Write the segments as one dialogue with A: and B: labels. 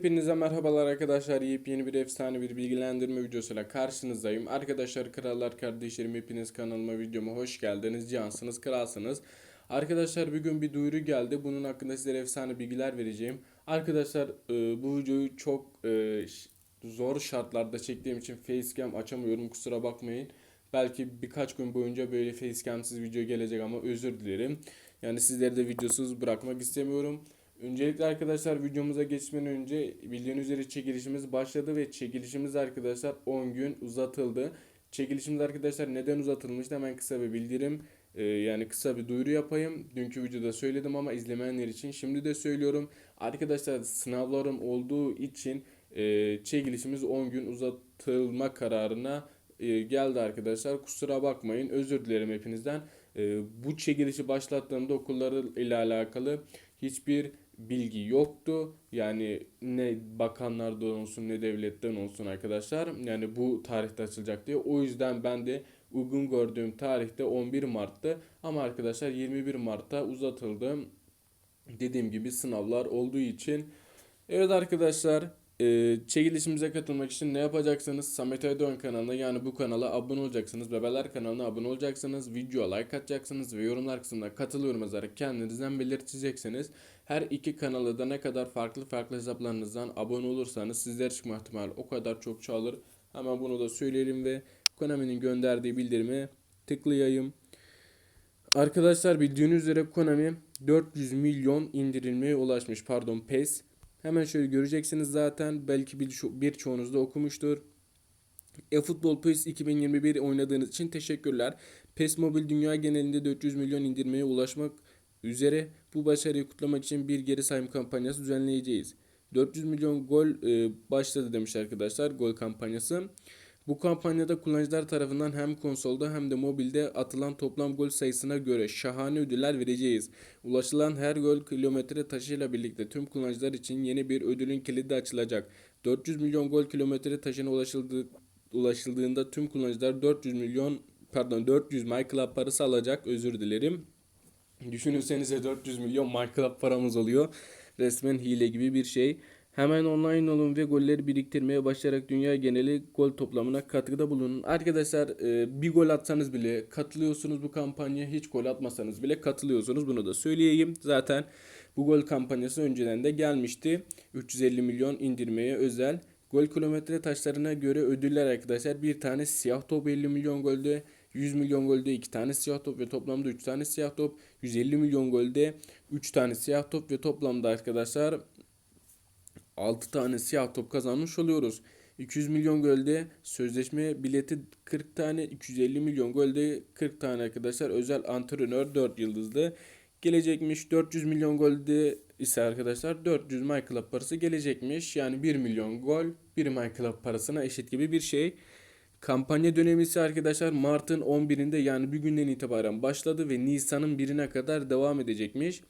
A: Hepinize merhabalar arkadaşlar. Yepyeni bir efsane bir bilgilendirme videosuyla karşınızdayım. Arkadaşlar krallar kardeşlerim hepiniz kanalıma videoma hoş geldiniz. Cansınız kralsınız. Arkadaşlar bugün bir duyuru geldi. Bunun hakkında sizlere efsane bilgiler vereceğim. Arkadaşlar e, bu videoyu çok e, zor şartlarda çektiğim için facecam açamıyorum kusura bakmayın. Belki birkaç gün boyunca böyle facecamsiz video gelecek ama özür dilerim. Yani sizleri de videosuz bırakmak istemiyorum. Öncelikle arkadaşlar videomuza geçmeden önce bildiğiniz üzere çekilişimiz başladı ve çekilişimiz arkadaşlar 10 gün uzatıldı. Çekilişimiz arkadaşlar neden uzatılmıştı hemen kısa bir bildirim e, yani kısa bir duyuru yapayım. Dünkü videoda söyledim ama izlemeyenler için şimdi de söylüyorum. Arkadaşlar sınavlarım olduğu için e, çekilişimiz 10 gün uzatılma kararına e, geldi arkadaşlar. Kusura bakmayın özür dilerim hepinizden. E, bu çekilişi başlattığımda okulları ile alakalı hiçbir bilgi yoktu. Yani ne bakanlardan olsun ne devletten olsun arkadaşlar. Yani bu tarihte açılacak diye. O yüzden ben de uygun gördüğüm tarihte 11 Mart'tı. Ama arkadaşlar 21 Mart'ta uzatıldı. Dediğim gibi sınavlar olduğu için. Evet arkadaşlar e, çekilişimize katılmak için ne yapacaksınız? Samet Aydoğan kanalına yani bu kanala abone olacaksınız. Bebeler kanalına abone olacaksınız. Videoya like atacaksınız ve yorumlar kısmında katılıyorum yazarak kendinizden belirteceksiniz. Her iki kanala da ne kadar farklı farklı hesaplarınızdan abone olursanız sizler çıkma ihtimali o kadar çok çoğalır. Hemen bunu da söyleyelim ve Konami'nin gönderdiği bildirimi tıklayayım. Arkadaşlar bildiğiniz üzere Konami 400 milyon indirilmeye ulaşmış. Pardon PES. Hemen şöyle göreceksiniz zaten. Belki bir birçoğunuz da okumuştur. eFootball PES 2021 oynadığınız için teşekkürler. PES Mobile dünya genelinde 400 milyon indirmeye ulaşmak üzere bu başarıyı kutlamak için bir geri sayım kampanyası düzenleyeceğiz. 400 milyon gol e, başladı demiş arkadaşlar gol kampanyası. Bu kampanyada kullanıcılar tarafından hem konsolda hem de mobilde atılan toplam gol sayısına göre şahane ödüller vereceğiz. Ulaşılan her gol kilometre taşıyla birlikte tüm kullanıcılar için yeni bir ödülün kilidi açılacak. 400 milyon gol kilometre taşına ulaşıldı, ulaşıldığında tüm kullanıcılar 400 milyon pardon 400 MyClub parası alacak özür dilerim. Düşünürsenize 400 milyon MyClub paramız oluyor. Resmen hile gibi bir şey. Hemen online olun ve golleri biriktirmeye başlayarak dünya geneli gol toplamına katkıda bulunun. Arkadaşlar e, bir gol atsanız bile katılıyorsunuz bu kampanyaya. Hiç gol atmasanız bile katılıyorsunuz. Bunu da söyleyeyim. Zaten bu gol kampanyası önceden de gelmişti. 350 milyon indirmeye özel. Gol kilometre taşlarına göre ödüller arkadaşlar. Bir tane siyah top 50 milyon golde. 100 milyon golde 2 tane siyah top ve toplamda 3 tane siyah top. 150 milyon golde 3 tane siyah top ve toplamda arkadaşlar 6 tane siyah top kazanmış oluyoruz. 200 milyon golde sözleşme bileti 40 tane, 250 milyon golde 40 tane arkadaşlar. Özel antrenör 4 yıldızlı gelecekmiş. 400 milyon golde ise arkadaşlar 400 My Club parası gelecekmiş. Yani 1 milyon gol 1 My Club parasına eşit gibi bir şey. Kampanya dönemi ise arkadaşlar Mart'ın 11'inde yani bir günden itibaren başladı ve Nisan'ın 1'ine kadar devam edecekmiş.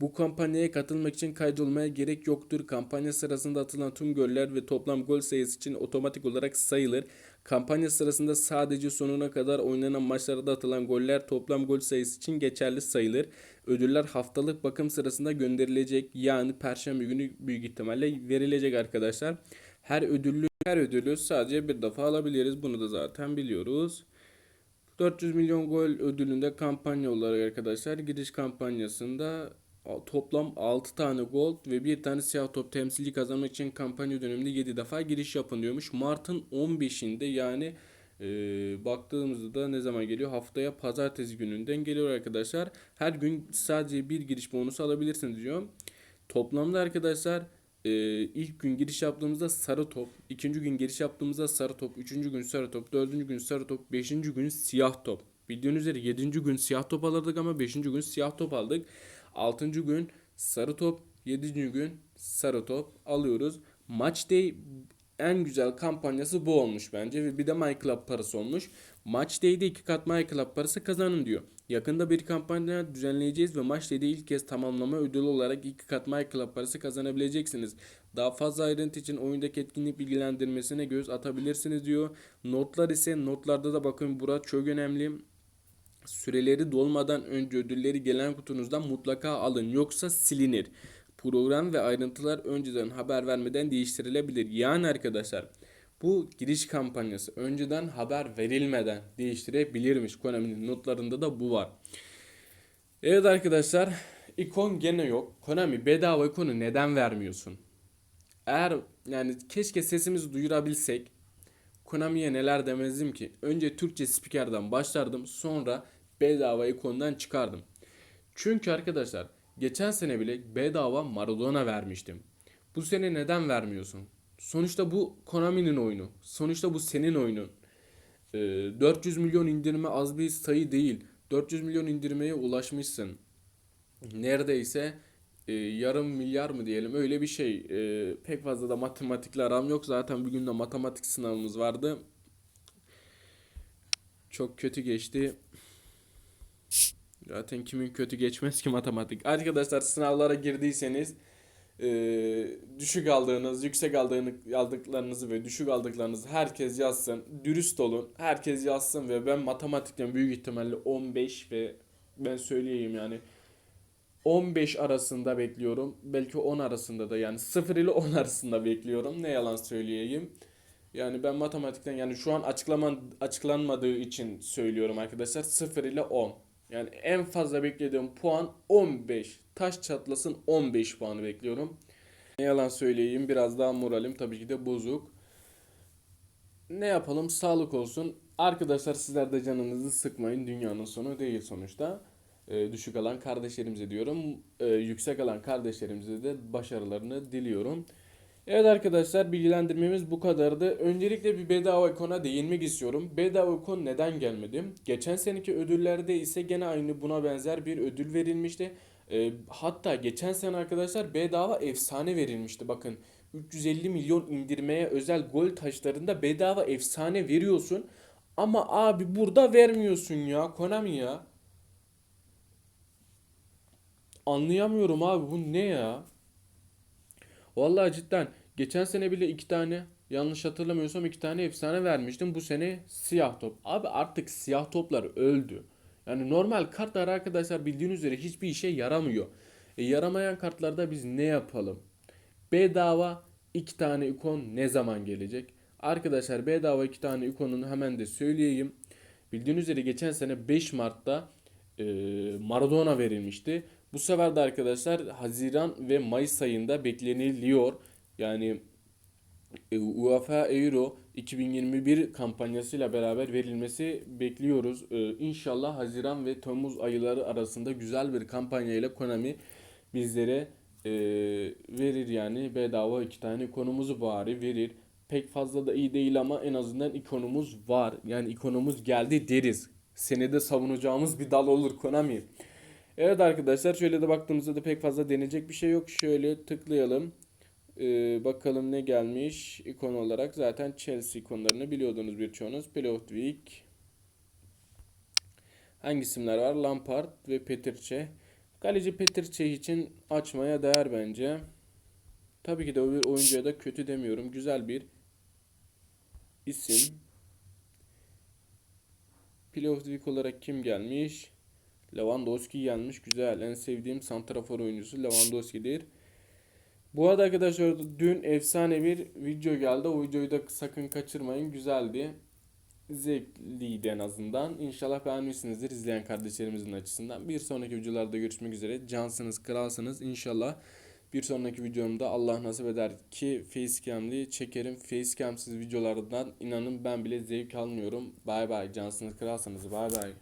A: Bu kampanyaya katılmak için kaydolmaya gerek yoktur. Kampanya sırasında atılan tüm goller ve toplam gol sayısı için otomatik olarak sayılır. Kampanya sırasında sadece sonuna kadar oynanan maçlarda atılan goller toplam gol sayısı için geçerli sayılır. Ödüller haftalık bakım sırasında gönderilecek. Yani perşembe günü büyük ihtimalle verilecek arkadaşlar. Her ödüllü her ödülü sadece bir defa alabiliriz. Bunu da zaten biliyoruz. 400 milyon gol ödülünde kampanya olarak arkadaşlar giriş kampanyasında toplam 6 tane gold ve bir tane siyah top temsili kazanmak için kampanya döneminde 7 defa giriş yapın diyormuş. Mart'ın 15'inde yani e, baktığımızda da ne zaman geliyor? Haftaya pazartesi gününden geliyor arkadaşlar. Her gün sadece bir giriş bonusu alabilirsiniz diyor. Toplamda arkadaşlar e, ilk gün giriş yaptığımızda sarı top, ikinci gün giriş yaptığımızda sarı top, üçüncü gün sarı top, dördüncü gün sarı top, beşinci gün siyah top. Bildiğiniz üzere yedinci gün siyah top alırdık ama beşinci gün siyah top aldık. Altıncı gün sarı top, yedinci gün sarı top alıyoruz. Match Day en güzel kampanyası bu olmuş bence ve bir de My parası olmuş. Match Day'de iki kat My parası kazanın diyor. Yakında bir kampanya düzenleyeceğiz ve Match Day'de ilk kez tamamlama ödülü olarak iki kat My parası kazanabileceksiniz. Daha fazla ayrıntı için oyundaki etkinlik bilgilendirmesine göz atabilirsiniz diyor. Notlar ise notlarda da bakın burada çok önemli süreleri dolmadan önce ödülleri gelen kutunuzdan mutlaka alın yoksa silinir. Program ve ayrıntılar önceden haber vermeden değiştirilebilir. Yani arkadaşlar bu giriş kampanyası önceden haber verilmeden değiştirebilirmiş. Konami'nin notlarında da bu var. Evet arkadaşlar ikon gene yok. Konami bedava ikonu neden vermiyorsun? Eğer yani keşke sesimizi duyurabilsek Konami'ye neler demezdim ki. Önce Türkçe spikerden başlardım sonra bedava ikondan çıkardım. Çünkü arkadaşlar geçen sene bile bedava Maradona vermiştim. Bu sene neden vermiyorsun? Sonuçta bu Konami'nin oyunu. Sonuçta bu senin oyunun. Ee, 400 milyon indirme az bir sayı değil. 400 milyon indirmeye ulaşmışsın. Neredeyse e, yarım milyar mı diyelim öyle bir şey. E, pek fazla da matematikle aram yok. Zaten bugün de matematik sınavımız vardı. Çok kötü geçti. Zaten kimin kötü geçmez ki matematik. Arkadaşlar sınavlara girdiyseniz e, düşük aldığınız, yüksek aldığınız, aldıklarınızı ve düşük aldıklarınızı herkes yazsın. Dürüst olun. Herkes yazsın ve ben matematikten büyük ihtimalle 15 ve ben söyleyeyim yani 15 arasında bekliyorum. Belki 10 arasında da yani 0 ile 10 arasında bekliyorum. Ne yalan söyleyeyim. Yani ben matematikten yani şu an açıklaman açıklanmadığı için söylüyorum arkadaşlar 0 ile 10. Yani en fazla beklediğim puan 15. Taş çatlasın 15 puanı bekliyorum. Ne yalan söyleyeyim biraz daha moralim tabii ki de bozuk. Ne yapalım sağlık olsun. Arkadaşlar sizler de canınızı sıkmayın. Dünyanın sonu değil sonuçta. Ee, düşük alan kardeşlerimize diyorum. Ee, yüksek alan kardeşlerimize de başarılarını diliyorum. Evet arkadaşlar bilgilendirmemiz bu kadardı. Öncelikle bir bedava ikona değinmek istiyorum. Bedava ikon neden gelmedi? Geçen seneki ödüllerde ise gene aynı buna benzer bir ödül verilmişti. Ee, hatta geçen sene arkadaşlar bedava efsane verilmişti. Bakın 350 milyon indirmeye özel gol taşlarında bedava efsane veriyorsun. Ama abi burada vermiyorsun ya Konami ya. Anlayamıyorum abi bu ne ya? Vallahi cidden geçen sene bile iki tane yanlış hatırlamıyorsam iki tane efsane vermiştim. Bu sene siyah top. Abi artık siyah toplar öldü. Yani normal kartlar arkadaşlar bildiğiniz üzere hiçbir işe yaramıyor. E, yaramayan kartlarda biz ne yapalım? Bedava iki tane ikon ne zaman gelecek? Arkadaşlar bedava iki tane ikonunu hemen de söyleyeyim. Bildiğiniz üzere geçen sene 5 Mart'ta e, Maradona verilmişti. Bu sefer de arkadaşlar Haziran ve Mayıs ayında bekleniliyor. Yani e, UEFA Euro 2021 kampanyasıyla beraber verilmesi bekliyoruz. E, İnşallah Haziran ve Temmuz ayları arasında güzel bir kampanya ile Konami bizlere e, verir yani bedava iki tane ikonumuzu bari verir. Pek fazla da iyi değil ama en azından ikonumuz var. Yani ikonumuz geldi deriz. Senede savunacağımız bir dal olur Konami. Evet arkadaşlar şöyle de baktığımızda da pek fazla deneyecek bir şey yok. Şöyle tıklayalım. Ee, bakalım ne gelmiş ikon olarak. Zaten Chelsea ikonlarını biliyordunuz birçoğunuz. Play of the Week. Hangi isimler var? Lampard ve Petirce. Kaleci Petirce için açmaya değer bence. Tabii ki de o bir oyuncuya da kötü demiyorum. Güzel bir isim. Play of the Week olarak kim gelmiş? Lewandowski gelmiş. Güzel. En sevdiğim santrafor oyuncusu Lewandowski'dir. Bu arada arkadaşlar dün efsane bir video geldi. O videoyu da sakın kaçırmayın. Güzeldi. Zevkliydi en azından. İnşallah beğenmişsinizdir izleyen kardeşlerimizin açısından. Bir sonraki videolarda görüşmek üzere. Cansınız, kralsınız. İnşallah bir sonraki videomda Allah nasip eder ki facecam'li çekerim. Facecam'siz videolardan inanın ben bile zevk almıyorum. Bay bay. Cansınız, kralsınız. Bay bay.